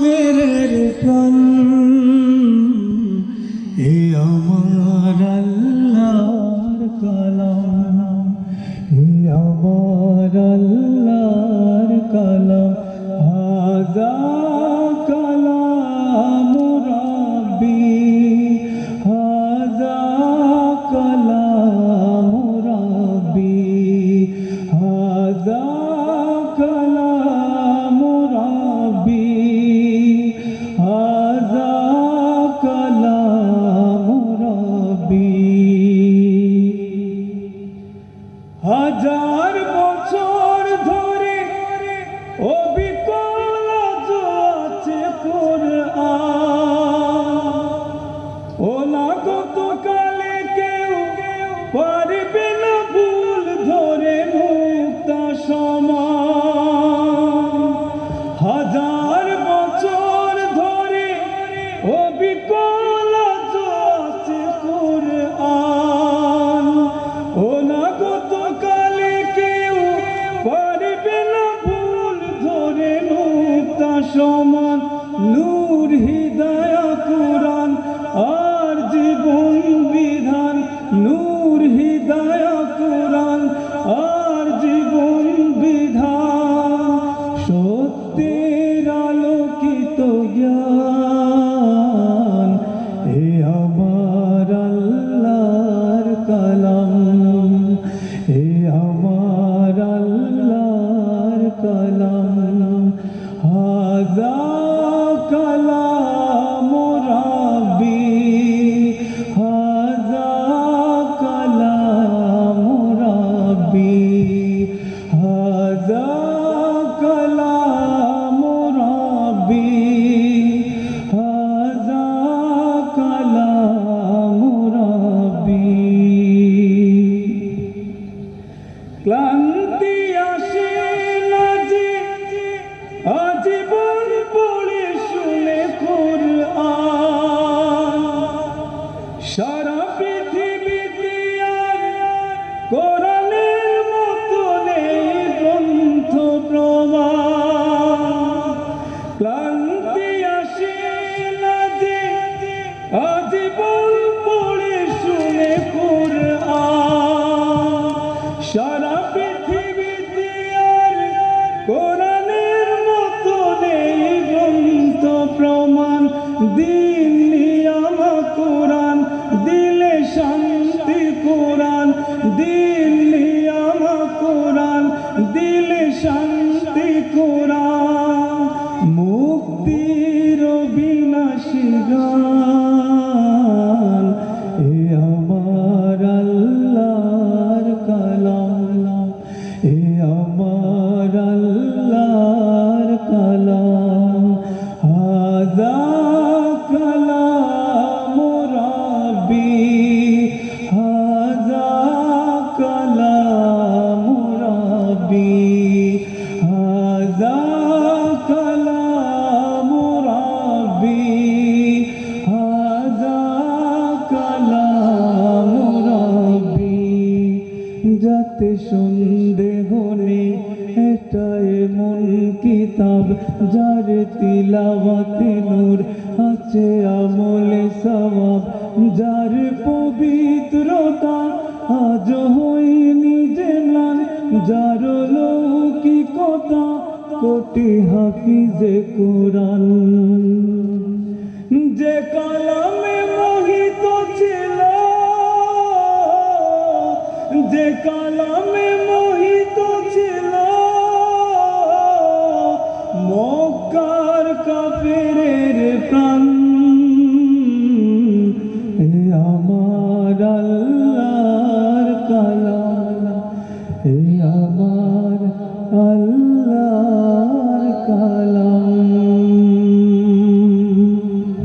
মেরের প্রাণ। এ আমার আল্লাহর কালা হাজার বছর ধরে ও someone new. Bora! সাথে কোরা কিতাব, যার তিলাওয়াতে নূর আছে আমলে সবাব যার পবিত্রতা আজ হইনি যে নাম যার লৌকিকতা কোটি হাফিজে কোরআন। যে কালামে confident from